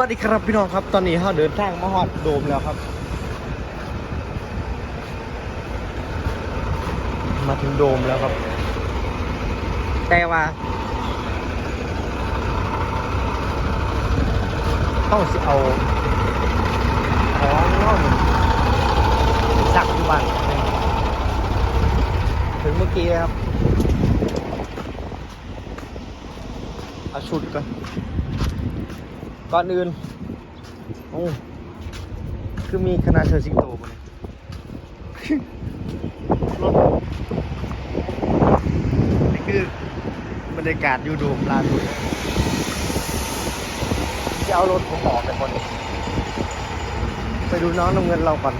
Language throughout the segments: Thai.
วัสดีครับพี่น้องครับ ตอนนี้เราเดินทางมาฮอดโดมแล้วครับ มาถึงโดมแล้วครับ แต่ว่าต้องสิเอาของน้องสักอยู่บ้านถึงเมื่อกี้ครับ เอาชุดก่อน ก่อนอื่นโอ้คือมีคณะเชิญสิงโตมาเลยรถนี่คือบรรยากาศอยู่โดมลานสุดจะเอารถผมออกไปคนไปดูน้องน้ำเงินเราก่อน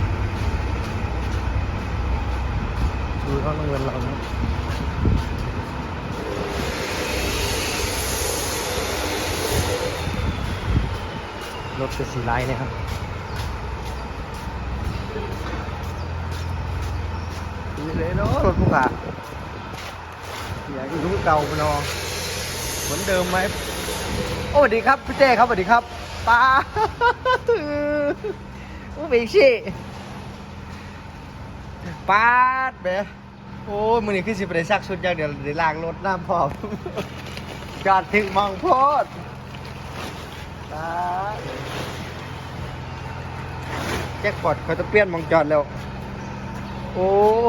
ดูน้องน้ำเงินเรานะ รถเป็นสีไลท์นะครับดีเลยเนาะรถพวกอะอยากอยู่รุ่นเก่าไปเนอะเหมือนเดิมไหมโอ้สวัสดีครับพี่เจ้ครับสวัสดีครับป้าโอ้เบชี่ป้าดเบโอ้ยมือนี้คือสิบได้ซักชุดอย่างเดียวได้ล้างรถน้ำพร้อมจอดถึงมองโพดป้าด แจ็คพอตเขาจะเปลี่ยนมองจอดแล้ว โอ้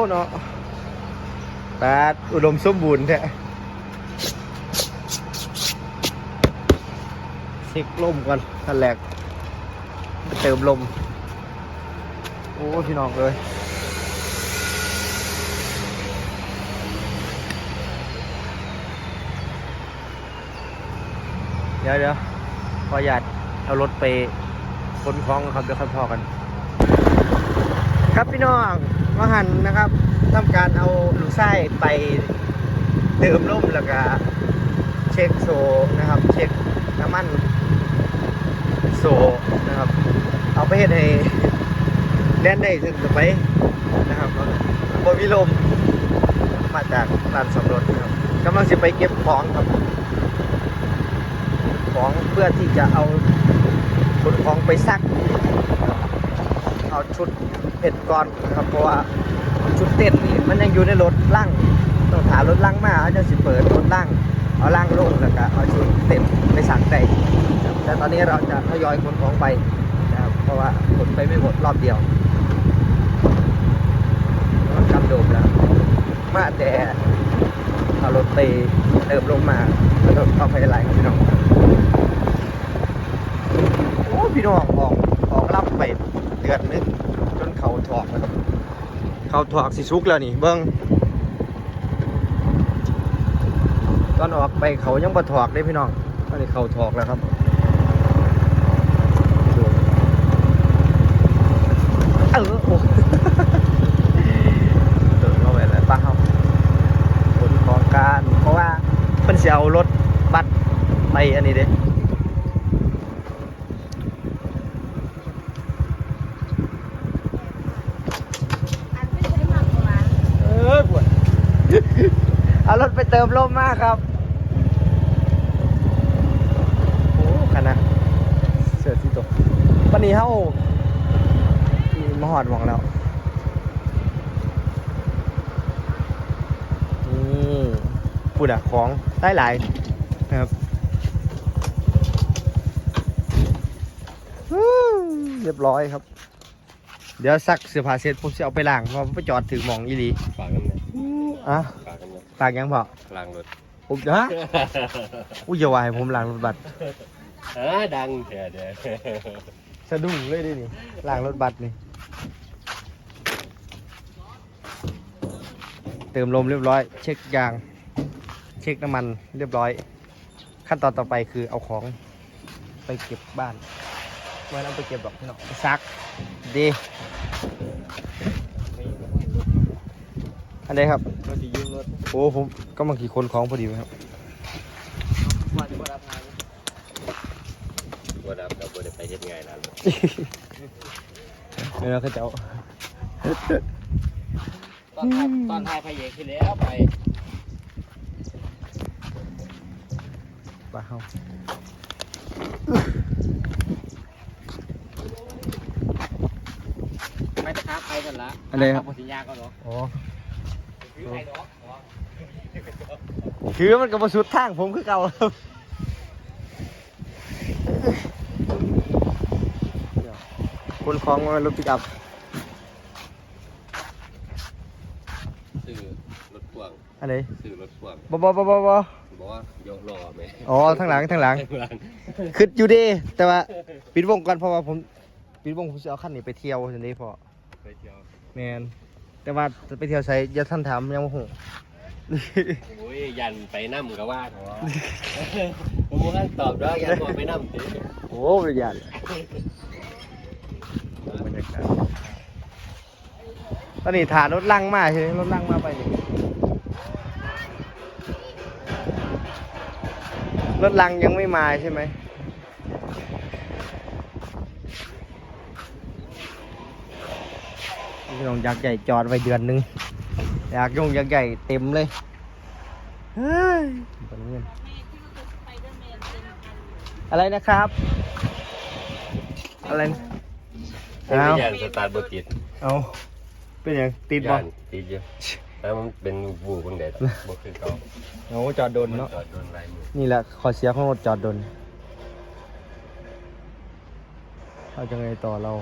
เนาะแปดอุดมสมบูรณ์แท้เช็คลมก่อนขั้นแรกเติมลม โอ้ พี่น้องเลยเดี๋ยวเดี๋ยว ขออนุญาตเอารถไปคนคล้องครับเดี๋ยวค่อยพอกัน ครับพี่น้องมาหันนะครับทำการเอาลูกไส้ไปเติมลมแล้วก็เช็คโซนะครับ เช็คน้ำมันโซนะครับ เอาไปเฮ็ดให้แล่นได้ถึงไปนะครับบนวิลมมาจากร้านสำรวจครับกำลังจะไปเก็บของครับ ของเพื่อที่จะเอาขนของไปซัก เอาชุดเผ็ดก่อนนะครับเพราะว่าชุดเต้นนี่มันยังอยู่ในรถล่างต้องถารถล่างมาเขาจะสิเปิดรถล่างเอาล่างลงแล้วก็เอาชุดเต้นไปสั่งได้ครับแต่ตอนนี้เราจะทยอยขนของไปนะครับเพราะว่าขนไปไม่หมดรอบเดียวกำโดมแล้วมาแต่เอารถไปเติมลงมาแล้วก็เข้าไปไหลครับพี่น้อง โอ้ พี่น้องออกออกรับไปเดือนนึงจนเขาถอกแล้วครับเขาถอกสิซุกแล้วนี่เบิ้งตอนออกไปเขายังบ่ถอกเลยพี่น้องตอนนี้เขาถอกแล้วครับเออโอ้เดินเข้าไปแล้วป้าเขาผลของการเพราะว่าเพิ่นสิเอารถบัสไปอันนี้เด้ อันไม่ใช่หมักหวาน เออปวด เอารถ ไปเติมลมมากครับโอ้ขนาดเสือที่ตกวันนี้เฮามีมาหอดหวังแล้วนี่พูดอะของได้หลายนะครับฮู้เรียบร้อยครับ เดี๋ยวซักเสื้อผ้าเสร็จผมจะเอาไปล้างเพราะว่าไปจอดถึงหมองอีหลีฝากกันเลย อะฝากกันเลยฝากยังพอล้างรถผมจะฮะอุ้ยอย่าว่าให้ผมล้างรถบัสอ่าดังเถอะเดี๋ยวสะดุ้งเลยดินี่ล้างรถบัสนี่ เติมลมเรียบร้อย เช็คยาง เช็คน้ำมันเรียบร้อย ขั้นตอนต่อไปคือเอาของไปเก็บบ้านไม่ต้องไปเก็บหรอกพี่น้องไปซักดี อันใดครับก็จะยืมรถโอ้ผมก็มังขี่คนของพอดีไหมครับว่าจะบ่รับงานบ่รับเราบ่ได้ไปเฮ็ดงานแล้วเดี๋ยวเขาจะตอนท้ายตอนท้ายพายเอกขึ้นแล้วไปปลาเฮาไปตะครับไปกันละอะไรครับผมสิยาก็หรออ๋อ คือไอ้ดอกอ๋อคือมันก็มาสุดทางผมคือเก่าครับคนคล้องมารถปิกอัพซื้อรถพ่วงอะไรซื้อรถพ่วงบอบอบอบอบอบอกว่ายกล้อไหมอ๋อทางหลังทางหลังข้างหลังคืออยู่เดีแต่ว่าปิดวงก่อนเพราะว่าผมปิดวงผมจะเอาคันนี้ไปเที่ยวทีนี้พอไปเที่ยวแมน แต่ว่าจะไปเที่ยวใช้อย่าท่านถามยังโมโหโอ้ยยันไปนั่มก็ว่าเถอะผมบ่ทันตอบดอกยันบอกไปนั่มติโอ้ยยันบรรยากาศตอนนี้ถ่ายรถลังมาใช่ไหมรถลังมาไปนี่รถลังยังไม่มาใช่ไหม พี่น้องยักษ์ใหญ่จอดไว้เดือนหนึงอยากยงยักษ์ใหญ่เต็มเลยเฮ้ยตอนนี้อะไรนะครับ อะไรนะไม่เอายันสตาร์ทบ่ติดเอาเป็นอย่างติดบ่ยันติดอยู่แล้วมันเป็นบูเบิ่งได้ดอกบ่คือเขาโอ้จอดโดนเนาะจอดโดนลายมือนี่แหละขอเสียของรถจอดโดนเอาจะไงต่อเรา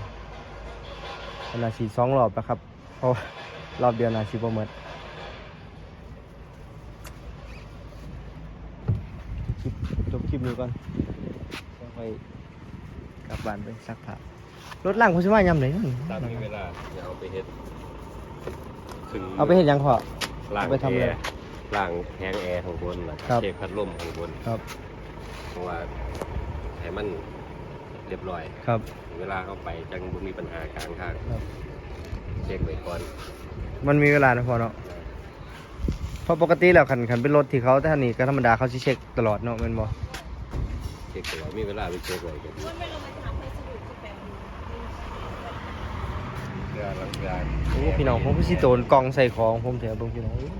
เวลาสีสองรอบนะครับเพราะว่ารอบเดียวนาสีประเมิดคลิปจบคลิปนี้ก่อนแล้วไปกลับบ้านไปซักผ้ารถล่างคุณชิว่ายำไหนนั่นตามมีเวลาจะเอาไปเฮ็ดถึงเอาไปเห็นยังพอ ล้างเอาไปทำอะไรแอร์ล้างแฮงแอร์ข้างบนแล้วครับ เช็คพัดลมข้างบนครับ เพราะว่าให้มัน เรียบร้อย ครับเวลาเข้าไปจังบ่มีปัญหากลางทางครับ เช็คไว้ก่อนมันมีเวลานะพอเนาะเพราะปกติแล้วขันขันเป็นรถที่เขาแต่ทันนี้ก็ธรรมดาเขาสิเช็คตลอดเนาะแมันบ่เช็คตลอดมีเวลาไปเช็คไว้กันมันไม่ลงไปทำให้สะดุดที่แปลงเรือหลังเรือโอ้พี่น้องผมก็สิโตนกล่องใส่ของผมเถอะเบิ่งพี่น้องโอ้ย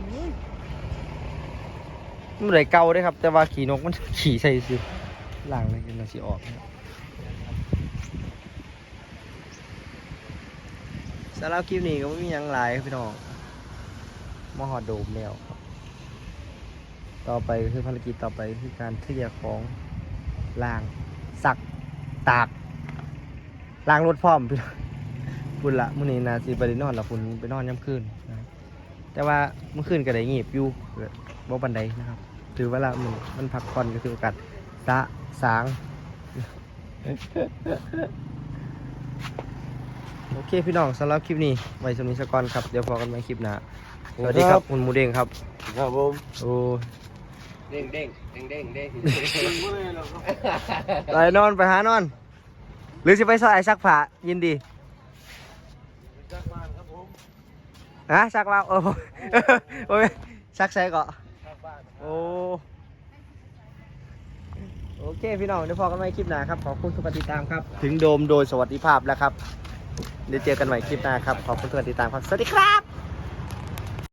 มันได้เก่าเด้ครับ แต่ว่าขี่นกมันขี่ใส่สิล่างเลยมันสิออกนะครับ สำหรับคลิปนี้ก็ไม่มียังหลายครับพี่น้องมาหอดโดมแล้วครับ ต่อไปคือภารกิจต่อไปคือการเคลียร์ของล่างสักตากล้างรถพร้อมพี่น้องพุ่นละมื้อนี้นาสิไปนอนละพุ่นไปนอนย่ำคืนนะแต่ว่าเมื่อคืนก็ได้งีบอยู่บ่ปันใดนะครับ ถือว่าละมันมันพักผ่อนก็คือโอกาสสะสาง โอเคพี่น้องสำหรับคลิปนี้ไว้สำนี้สักก่อนครับ เดี๋ยวพอกันใหม่คลิปหน้าสวัสดีครับคุณหมูเด้งครับครับผมโอ้เด้งเด้งเด้งเด้งเด้งไปนอนไปหานอน หรือสิไปซอยซักผ้ายินดีฮะซักบ้านโอ้โอ้ยซักใส่เกาะโอ้โอเคพี่น้องเดี๋ยวพอกันใหม่คลิปหน้าครับขอบคุณทุกการติดตามครับ ถึงโดมโดยสวัสดิภาพแล้วครับ เดี๋ยวเจอกันใหม่คลิปหน้าครับ ขอบคุณทุกการติดตามครับ สวัสดีครับ